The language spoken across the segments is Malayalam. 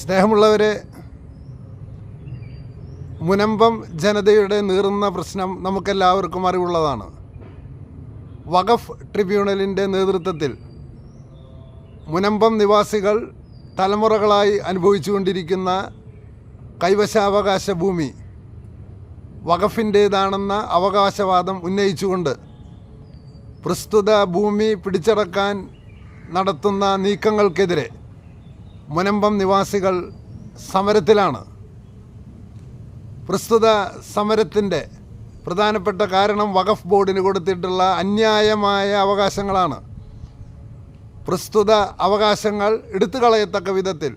സ്നേഹമുള്ളവരെ മുനമ്പം ജനതയുടെ നീറുന്ന പ്രശ്നം നമുക്കെല്ലാവർക്കും അറിവുള്ളതാണ്. വഖഫ് ട്രിബ്യൂണലിന്റെ നേതൃത്വത്തിൽ മുനമ്പം നിവാസികൾ തലമുറകളായി അനുഭവിച്ചുകൊണ്ടിരിക്കുന്ന കൈവശാവകാശ ഭൂമി വഖഫിന്റേതാണെന്ന അവകാശവാദം ഉന്നയിച്ചുകൊണ്ട് പ്രസ്തുത ഭൂമി പിടിച്ചടക്കാൻ നടത്തുന്ന നീക്കങ്ങൾക്കെതിരെ മുനമ്പം നിവാസികൾ സമരത്തിലാണ്. പ്രസ്തുത സമരത്തിന്റെ പ്രധാനപ്പെട്ട കാരണം വഖഫ് ബോർഡിന് കൊടുത്തിട്ടുള്ള അന്യായമായ അവകാശങ്ങളാണ്. പ്രസ്തുത അവകാശങ്ങൾ എടുത്തു കളയത്തക്ക വിധത്തിൽ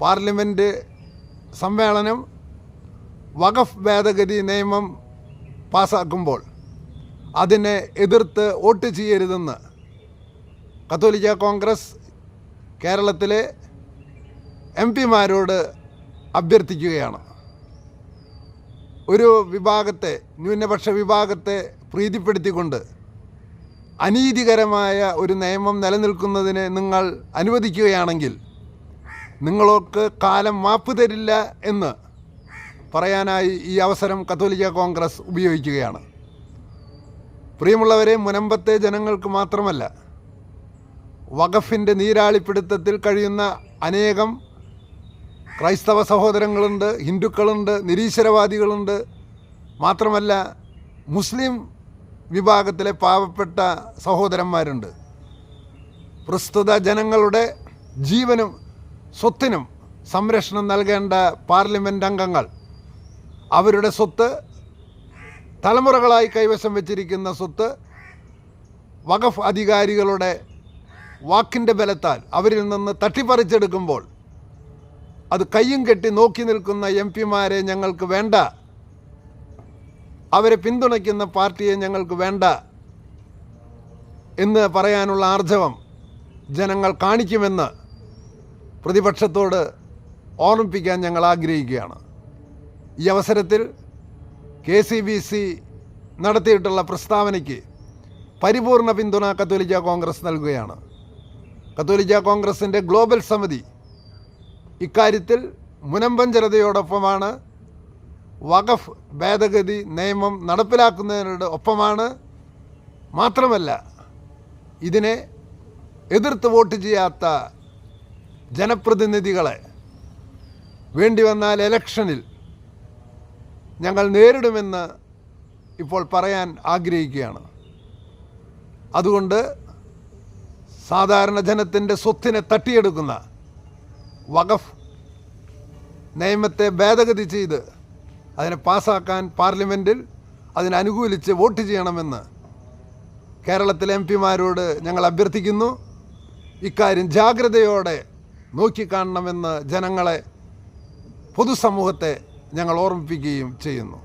പാർലമെന്റ് സമ്മേളനം വഖഫ് ഭേദഗതി നിയമം പാസാക്കുമ്പോൾ അതിനെ എതിർത്ത് വോട്ട് ചെയ്യരുതെന്ന് കത്തോലിക്ക കോൺഗ്രസ് കേരളത്തിലെ എം പിമാരോട് അഭ്യർത്ഥിക്കുകയാണ്. ഒരു വിഭാഗത്തെ ന്യൂനപക്ഷ വിഭാഗത്തെ പ്രീതിപ്പെടുത്തിക്കൊണ്ട് അനീതികരമായ ഒരു നിയമം നിലനിൽക്കുന്നതിന് നിങ്ങൾ അനുവദിക്കുകയാണെങ്കിൽ നിങ്ങൾക്ക് കാലം മാപ്പ് തരില്ല എന്ന് പറയാനായി ഈ അവസരം കത്തോലിക്ക കോൺഗ്രസ് ഉപയോഗിക്കുകയാണ്. പ്രിയമുള്ളവരെ മുനമ്പത്തെ ജനങ്ങൾക്ക് മാത്രമല്ല വഖഫിന്റെ നീരാളിപ്പിടുത്തത്തിൽ കഴിയുന്ന അനേകം ക്രൈസ്തവ സഹോദരങ്ങളുണ്ട് ഹിന്ദുക്കളുണ്ട് നിരീശ്വരവാദികളുണ്ട്. മാത്രമല്ല മുസ്ലിം വിഭാഗത്തിലെ പാവപ്പെട്ട സഹോദരന്മാരുണ്ട്. പ്രസ്തുത ജനങ്ങളുടെ ജീവനും സ്വത്തിനും സംരക്ഷണം നൽകേണ്ട പാർലമെന്റ് അംഗങ്ങൾ. അവരുടെ സ്വത്ത് തലമുറകളായി കൈവശം വെച്ചിരിക്കുന്ന സ്വത്ത് വഖഫ് അധികാരികളുടെ വാക്കിന്റെ ബലത്താൽ അവരിൽ നിന്ന് തട്ടിപ്പറിച്ചെടുക്കുമ്പോൾ അത് കയ്യും കെട്ടി നോക്കി നിൽക്കുന്ന എം പിമാരെ ഞങ്ങൾക്ക് വേണ്ട. അവരെ പിന്തുണയ്ക്കുന്ന പാർട്ടിയെ ഞങ്ങൾക്ക് വേണ്ട എന്ന് പറയാനുള്ള ആർജവം ജനങ്ങൾ കാണിക്കുമെന്ന് പ്രതിപക്ഷത്തോട് ഓർമ്മിപ്പിക്കാൻ ഞങ്ങൾ ആഗ്രഹിക്കുകയാണ്. ഈ അവസരത്തിൽ കെ സി ബി സി നടത്തിയിട്ടുള്ള പ്രസ്താവനയ്ക്ക് പരിപൂർണ പിന്തുണ കത്തോലിക്ക കോൺഗ്രസ് നൽകുകയാണ്. കത്തോലിക്ക കോൺഗ്രസിന്റെ ഗ്ലോബൽ സമിതി ഇക്കാര്യത്തിൽ മുനമ്പൻ ജനതയോടൊപ്പമാണ്. വഖഫ് ഭേദഗതി നിയമം നടപ്പിലാക്കുന്നതിനോട് ഒപ്പമാണ്. മാത്രമല്ല ഇതിനെ എതിർത്ത് വോട്ട് ചെയ്യാത്ത ജനപ്രതിനിധികളെ വേണ്ടി വന്നാൽ എലക്ഷനിൽ ഞങ്ങൾ നേരിടുമെന്ന് ഇപ്പോൾ പറയാൻ ആഗ്രഹിക്കുകയാണ്. അതുകൊണ്ട് സാധാരണ ജനത്തിന്റെ സ്വത്തിനെ തട്ടിയെടുക്കുന്ന വഖഫ് നിയമത്തെ ഭേദഗതി ചെയ്ത് അതിനെ പാസ്സാക്കാൻ പാർലമെന്റിൽ അതിനനുകൂലിച്ച് വോട്ട് ചെയ്യണമെന്ന് കേരളത്തിലെ എം പിമാരോട് ഞങ്ങൾ അഭ്യർത്ഥിക്കുന്നു. ഇക്കാര്യം ജാഗ്രതയോടെ നോക്കിക്കാണണമെന്ന് ജനങ്ങളെ പൊതുസമൂഹത്തെ ഞങ്ങൾ ഓർമ്മിപ്പിക്കുകയും ചെയ്യുന്നു.